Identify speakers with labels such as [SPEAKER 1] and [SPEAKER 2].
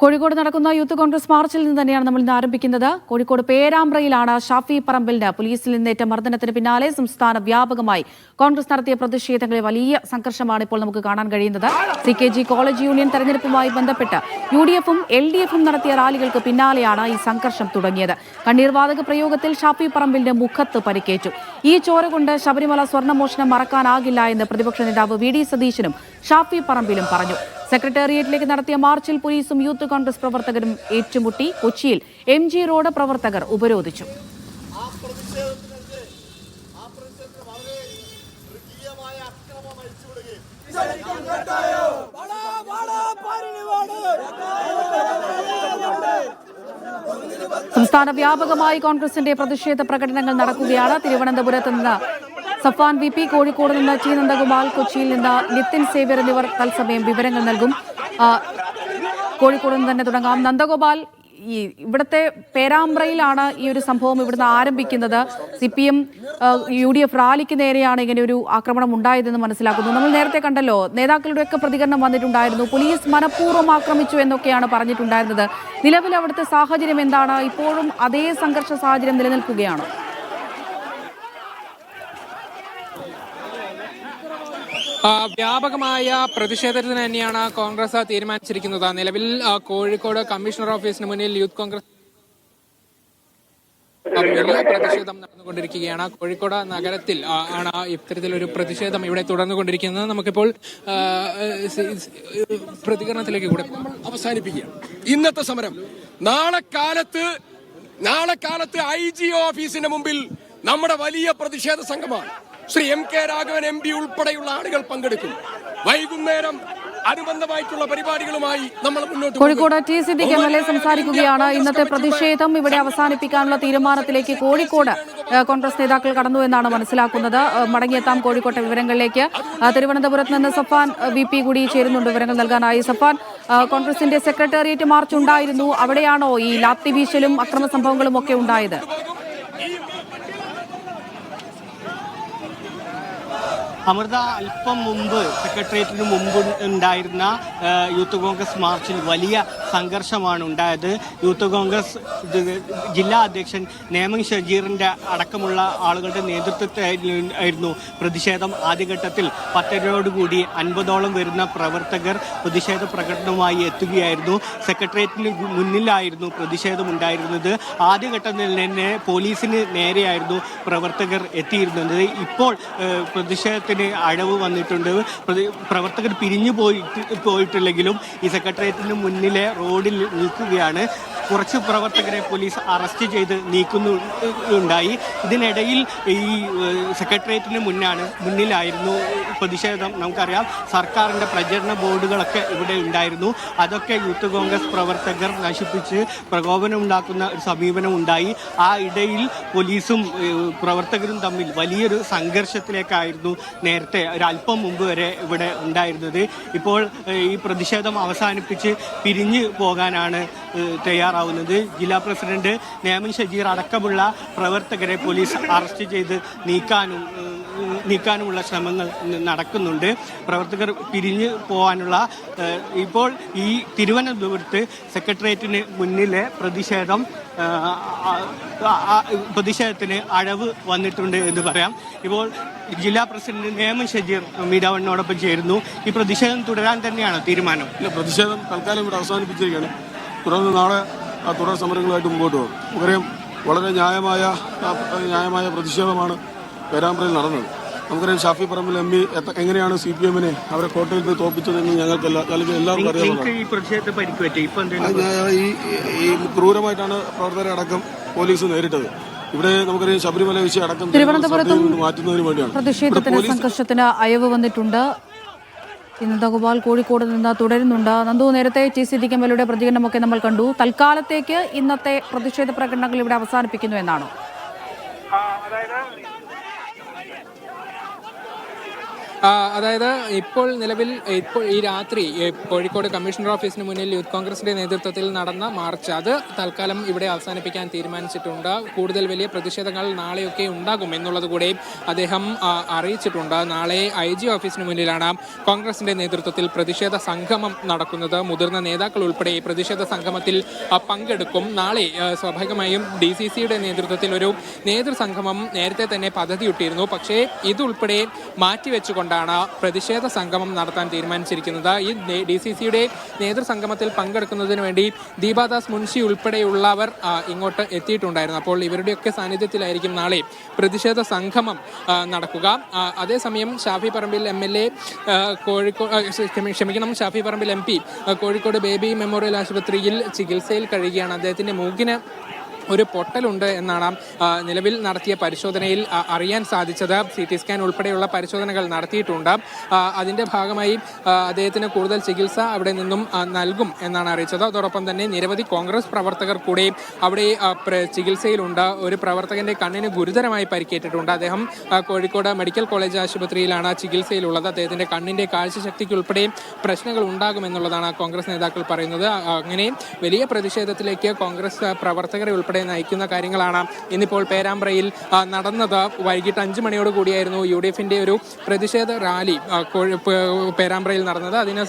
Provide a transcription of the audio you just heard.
[SPEAKER 1] കോഴിക്കോട് നടക്കുന്ന യൂത്ത് കോൺഗ്രസ് മാർച്ചിൽ നിന്ന് തന്നെയാണ് നമ്മൾ ഇന്ന് ആരംഭിക്കുന്നത്. കോഴിക്കോട് പേരാമ്പ്രയിലാണ് ഷാഫി പറമ്പിലിന് പോലീസിൽ നിന്നേറ്റ മർദ്ദനത്തിന് പിന്നാലെ സംസ്ഥാന വ്യാപകമായി കോൺഗ്രസ് നടത്തിയ പ്രതിഷേധങ്ങളിൽ വലിയ സംഘർഷമാണ് ഇപ്പോൾ നമുക്ക് കാണാൻ കഴിയുന്നത്. C K G college union തെരഞ്ഞെടുപ്പുമായി ബന്ധപ്പെട്ട് യു ഡി എഫും എൽ ഡി എഫും നടത്തിയ റാലികൾക്ക് പിന്നാലെയാണ് ഈ സംഘർഷം തുടങ്ങിയത്. കണ്ണീർവാതക പ്രയോഗത്തിൽ ഷാഫി പറമ്പിലിന്റെ മുഖത്ത് പരിക്കേറ്റു. ഈ ചോര കൊണ്ട് ശബരിമല സ്വർണമോഷണം മറക്കാനാകില്ല എന്ന് പ്രതിപക്ഷ നേതാവ് വി ഡി സതീശനും ഷാഫി പറമ്പിലും പറഞ്ഞു. സെക്രട്ടേറിയറ്റിലേക്ക് നടത്തിയ മാർച്ചിൽ പോലീസും യൂത്ത് കോൺഗ്രസ് പ്രവർത്തകരും ഏറ്റുമുട്ടി. കൊച്ചിയിൽ എം ജി റോഡ് പ്രവർത്തകർ ഉപരോധിച്ചു. സംസ്ഥാന വ്യാപകമായി കോൺഗ്രസിന്റെ പ്രതിഷേധ പ്രകടനങ്ങൾ നടക്കുകയാണ്. തിരുവനന്തപുരത്ത് നിന്ന് സഫാൻ വി പി കോഴിക്കോട് നിന്ന് ടി നന്ദകുമാർ കൊച്ചിയിൽ നിന്ന് നിതിൻ സേവ്യർ എന്നിവർ തത്സമയം വിവരങ്ങൾ നൽകും. കോഴിക്കോട് നിന്ന് തന്നെ തുടങ്ങാം. നന്ദഗോപാൽ ഈ ഇവിടുത്തെ പേരാമ്പ്രയിലാണ് ഈ ഒരു സംഭവം ഇവിടുന്ന് ആരംഭിക്കുന്നത്. C P M U D F റാലിക്ക് നേരെയാണ് ഇങ്ങനെ ഒരു ആക്രമണം ഉണ്ടായതെന്ന് മനസ്സിലാക്കുന്നു. നമ്മൾ നേരത്തെ കണ്ടല്ലോ നേതാക്കളുടെയൊക്കെ പ്രതികരണം വന്നിട്ടുണ്ടായിരുന്നു. പോലീസ് മനഃപൂർവം ആക്രമിച്ചു എന്നൊക്കെയാണ് പറഞ്ഞിട്ടുണ്ടായിരുന്നത്. നിലവിൽ അവിടുത്തെ സാഹചര്യം എന്താണ്? ഇപ്പോഴും അതേ സംഘർഷ സാഹചര്യം നിലനിൽക്കുകയാണോ
[SPEAKER 2] ആ, വ്യാപകമായ പ്രതിഷേധത്തിന് തന്നെയാണ് കോൺഗ്രസ് തീരുമാനിച്ചിരിക്കുന്നത്. നിലവിൽ കോഴിക്കോട് കമ്മീഷണർ ഓഫീസിന് മുന്നിൽ യൂത്ത് കോൺഗ്രസ് വലിയ പ്രതിഷേധം നടന്നുകൊണ്ടിരിക്കുകയാണ്. കോഴിക്കോട് നഗരത്തിൽ ആണ് ഇത്തരത്തിലൊരു പ്രതിഷേധം ഇവിടെ തുടർന്നുകൊണ്ടിരിക്കുന്നത്. നമുക്കിപ്പോൾ പ്രതികരണത്തിലേക്ക് കൂടെ പോകാം.
[SPEAKER 3] അവസാനിപ്പിക്കുക ഇന്നത്തെ സമരം. നാളെ കാലത്ത് നാളെ കാലത്ത് ഐ ജി ഓഫീസിന്റെ മുമ്പിൽ നമ്മുടെ വലിയ പ്രതിഷേധ സംഘമാണ്. Shri M K Raghavan M P ഉൾപ്പെടെയുള്ള ആളുകൾ പങ്കെടുക്കും. വൈകുന്നേരം അനുബന്ധമായിട്ടുള്ള പരിപാടികളുമായി നമ്മൾ മുന്നോട്ട്.
[SPEAKER 1] Kozhikode T Siddique M L A സംസാരിക്കുകയാണ്. ഇന്നത്തെ പ്രതിഷേധം ഇവിടെ അവസാനിപ്പിക്കാനുള്ള തീരുമാനത്തിലേക്ക് കോഴിക്കോട് കോൺഗ്രസ് നേതാക്കൾ കടന്നു എന്നാണ് മനസ്സിലാക്കുന്നത്. മടങ്ങിയെത്താം കോഴിക്കോട്ടെ വിവരങ്ങളിലേക്ക്. തിരുവനന്തപുരത്ത് നിന്ന് സഫാൻ വി പി കൂടി ചേരുന്നുണ്ട് വിവരങ്ങൾ നൽകാനായി. സഫാൻ കോൺഗ്രസിന്റെ സെക്രട്ടേറിയറ്റ് മാർച്ച് ഉണ്ടായിരുന്നു. അവിടെയാണോ ഈ ലാത്തി വീശലും അക്രമ സംഭവങ്ങളും ഒക്കെ ഉണ്ടായത്?
[SPEAKER 4] അമൃത അല്പം മുമ്പ് സെക്രട്ടേറിയറ്റിന് മുമ്പ് ഉണ്ടായിരുന്ന യൂത്ത് കോൺഗ്രസ് മാർച്ചിൽ വലിയ സംഘർഷമാണ് ഉണ്ടായത്. യൂത്ത് കോൺഗ്രസ് ജില്ലാ അധ്യക്ഷൻ നേമൻ ഷജീറിന്റെ അടക്കമുള്ള ആളുകളുടെ നേതൃത്വത്തിലായിരുന്നു പ്രതിഷേധം. ആദ്യഘട്ടത്തിൽ പത്തരയോടുകൂടി അൻപതോളം വരുന്ന പ്രവർത്തകർ പ്രതിഷേധ പ്രകടനവുമായി എത്തുകയായിരുന്നു. സെക്രട്ടേറിയറ്റിന് മുന്നിലായിരുന്നു പ്രതിഷേധം ഉണ്ടായിരുന്നത്. ആദ്യഘട്ടത്തിൽ തന്നെ പോലീസിന് നേരെയായിരുന്നു പ്രവർത്തകർ എത്തിയിരുന്നത്. ഇപ്പോൾ ഏഹ്, പ്രതിഷേധത്തിന് അഴവ് വന്നിട്ടുണ്ട്. പ്രവർത്തകർ പിരിഞ്ഞു പോയിട്ട് പോയിട്ടില്ലെങ്കിലും ഈ സെക്രട്ടേറിയറ്റിന് മുന്നിലെ റോഡിൽ നിൽക്കുകയാണ്. കുറച്ച് പ്രവർത്തകരെ പോലീസ് അറസ്റ്റ് ചെയ്ത് നീക്കുന്നു ഉണ്ടായി. ഇതിനിടയിൽ ഈ സെക്രട്ടേറിയറ്റിന് മുന്നാണ് മുന്നിലായിരുന്നു പ്രതിഷേധം. നമുക്കറിയാം സർക്കാരിന്റെ പ്രചരണ ബോർഡുകളൊക്കെ ഇവിടെ ഉണ്ടായിരുന്നു. അതൊക്കെ യൂത്ത് കോൺഗ്രസ് പ്രവർത്തകർ നശിപ്പിച്ച് പ്രകോപനം ഉണ്ടാക്കുന്ന ഒരു സമീപനം ഉണ്ടായി. ആ ഇടയിൽ പോലീസും പ്രവർത്തകരും തമ്മിൽ വലിയൊരു സംഘർഷത്തിലേക്കായിരുന്നു നേരത്തെ ഒരല്പം മുമ്പ് വരെ ഇവിടെ ഉണ്ടായിരുന്നത്. ഇപ്പോൾ ഈ പ്രതിഷേധം അവസാനിപ്പിച്ച് പിരിഞ്ഞു പോകാനാണ് തയ്യാറാവുന്നത്. ജില്ലാ പ്രസിഡന്റ് നേമൻ ഷജീർ അടക്കമുള്ള പ്രവർത്തകരെ പോലീസ് അറസ്റ്റ് ചെയ്ത് നീക്കാനും നീക്കാനുമുള്ള ശ്രമങ്ങൾ നടക്കുന്നുണ്ട്. പ്രവർത്തകർ പിരിഞ്ഞു പോകാനുള്ള ഇപ്പോൾ ഈ തിരുവനന്തപുരത്ത് സെക്രട്ടേറിയറ്റിന് മുന്നിലെ പ്രതിഷേധം പ്രതിഷേധത്തിന് അഴവ് വന്നിട്ടുണ്ട് എന്ന് പറയാം. ഇപ്പോൾ ജില്ലാ പ്രസിഡന്റ് നേമൻ ഷജീർ മീരാവണ്ണോടൊപ്പം ചേരുന്നു. ഈ പ്രതിഷേധം തുടരാൻ തന്നെയാണ് തീരുമാനം.
[SPEAKER 5] പ്രതിഷേധം തൽക്കാലം ഇവിടെ അവസാനിപ്പിച്ചിരിക്കുകയാണ്. തുടർന്ന് നാളെ തുടർ സമരങ്ങളുമായിട്ട് മുമ്പോട്ട് പോകും. വളരെ ന്യായമായ ന്യായമായ പ്രതിഷേധമാണ് പേരാമ്പ്രയിൽ നടന്നത്. നമുക്കറിയാം ഷാഫി പറമ്പിൽ എം പി എങ്ങനെയാണ് സി പി എമ്മിനെ അവരെ കോട്ടയിൽ പോയി തോപ്പിച്ചതെന്ന് ഞങ്ങൾക്ക് അല്ലെങ്കിൽ എല്ലാവർക്കും അറിയാവുന്നതാണ്.
[SPEAKER 4] ഈ പ്രതിഷേധത്തെ പരിക്ക് പറ്റി ഇപ്പൊ
[SPEAKER 5] അത് ഈ ക്രൂരമായിട്ടാണ് പ്രവർത്തകരെ അടക്കം പോലീസ് നേരിട്ടത്. ഇവിടെ നമുക്കറിയാം ശബരിമല വിഷയം അടക്കം
[SPEAKER 1] തിരുവനന്തപുരത്തും
[SPEAKER 5] മാറ്റുന്നതിന് വേണ്ടിയാണ്.
[SPEAKER 1] പ്രതിഷേധത്തിന് സംഘർഷത്തിന് അയവ് വന്നിട്ടുണ്ട്. നന്ദഗോപാൽ കോഴിക്കോട് നിന്ന് തുടരുന്നുണ്ട്. നന്ദു നേരത്തെ ടി സി എം പ്രതികരണമൊക്കെ നമ്മൾ കണ്ടു. തൽക്കാലത്തേക്ക് ഇന്നത്തെ പ്രതിഷേധ പ്രകടനങ്ങൾ ഇവിടെ അവസാനിപ്പിക്കുന്നു എന്നാണോ.
[SPEAKER 2] ആ, അതായത് ഇപ്പോൾ നിലവിൽ ഇപ്പോൾ ഈ രാത്രി കോഴിക്കോട് കമ്മീഷണർ ഓഫീസിന് മുന്നിൽ യൂത്ത് കോൺഗ്രസിന്റെ നേതൃത്വത്തിൽ നടന്ന മാർച്ച്. അത് തൽക്കാലം ഇവിടെ അവസാനിപ്പിക്കാൻ തീരുമാനിച്ചിട്ടുണ്ട്. കൂടുതൽ വലിയ പ്രതിഷേധങ്ങൾ നാളെയൊക്കെ ഉണ്ടാകും എന്നുള്ളത് കൂടെ അദ്ദേഹം അറിയിച്ചിട്ടുണ്ട്. നാളെ ഐ ജി ഓഫീസിന് മുന്നിലാണ് കോൺഗ്രസിന്റെ നേതൃത്വത്തിൽ പ്രതിഷേധ സംഗമം നടക്കുന്നത്. മുതിർന്ന നേതാക്കൾ ഉൾപ്പെടെ പ്രതിഷേധ സംഗമത്തിൽ പങ്കെടുക്കും. നാളെ സ്വാഭാവികമായും ഡി സി സിയുടെ നേതൃത്വത്തിൽ ഒരു നേതൃസംഗമം നേരത്തെ തന്നെ പദ്ധതിയിട്ടിരുന്നു. പക്ഷേ ഇതുൾപ്പെടെ മാറ്റിവെച്ചുകൊണ്ടാണ് പ്രതിഷേധ സംഗമം നടത്താൻ തീരുമാനിച്ചിരിക്കുന്നത്. ഈ ഡി സി സിയുടെ നേതൃസംഗമത്തിൽ പങ്കെടുക്കുന്നതിന് വേണ്ടി ദീപാദാസ് മുൻഷി ഉൾപ്പെടെയുള്ളവർ ഇങ്ങോട്ട് എത്തിയിട്ടുണ്ടായിരുന്നു. അപ്പോൾ ഇവരുടെയൊക്കെ സാന്നിധ്യത്തിലായിരിക്കും നാളെ പ്രതിഷേധ സംഗമം നടക്കുക. അതേസമയം Shafi Parambil M L A Kozhikode ക്ഷമിക്കണം. Shafi Parambil M P Kozhikode baby memorial ആശുപത്രിയിൽ ചികിത്സയിൽ കഴിയുകയാണ്. അദ്ദേഹത്തിന്റെ മൂക്കിന് ഒരു പൊട്ടലുണ്ട് എന്നാണ് നിലവിൽ നടത്തിയ പരിശോധനയിൽ അറിയാൻ സാധിച്ചത്. സി ടി സ്കാൻ ഉൾപ്പെടെയുള്ള പരിശോധനകൾ നടത്തിയിട്ടുണ്ട്. അതിന്റെ ഭാഗമായി അദ്ദേഹത്തിന് കൂടുതൽ ചികിത്സ അവിടെ നിന്നും നൽകും എന്നാണ് അറിയിച്ചത്. അതോടൊപ്പം തന്നെ നിരവധി കോൺഗ്രസ് പ്രവർത്തകർ കൂടി അവിടെ ചികിത്സയിലുണ്ട്. ഒരു പ്രവർത്തകന്റെ കണ്ണിന് ഗുരുതരമായി പരിക്കേറ്റിട്ടുണ്ട്. അദ്ദേഹം കോഴിക്കോട് മെഡിക്കൽ കോളേജ് ആശുപത്രിയിലാണ് ചികിത്സയിലുള്ളത്. അദ്ദേഹത്തിന്റെ കണ്ണിന്റെ കാഴ്ചശക്തിക്ക് ഉൾപ്പെടെ പ്രശ്നങ്ങൾ ഉണ്ടാകുമെന്നുള്ളതാണ് കോൺഗ്രസ് നേതാക്കൾ പറയുന്നത്. അങ്ങനെ വലിയ പ്രതിഷേധത്തിലേക്ക് കോൺഗ്രസ് പ്രവർത്തകരെ ഉൾപ്പെടെ നയിക്കുന്ന കാര്യങ്ങളാണ് ഇന്നിപ്പോൾ പേരാമ്പ്രയിൽ നടന്നത്. വൈകിട്ട് അഞ്ച് മണിയോട് കൂടിയായിരുന്നു യു ഡി ഒരു പ്രതിഷേധ റാലി പേരാമ്പ്രയിൽ നടന്നത്. അതിന്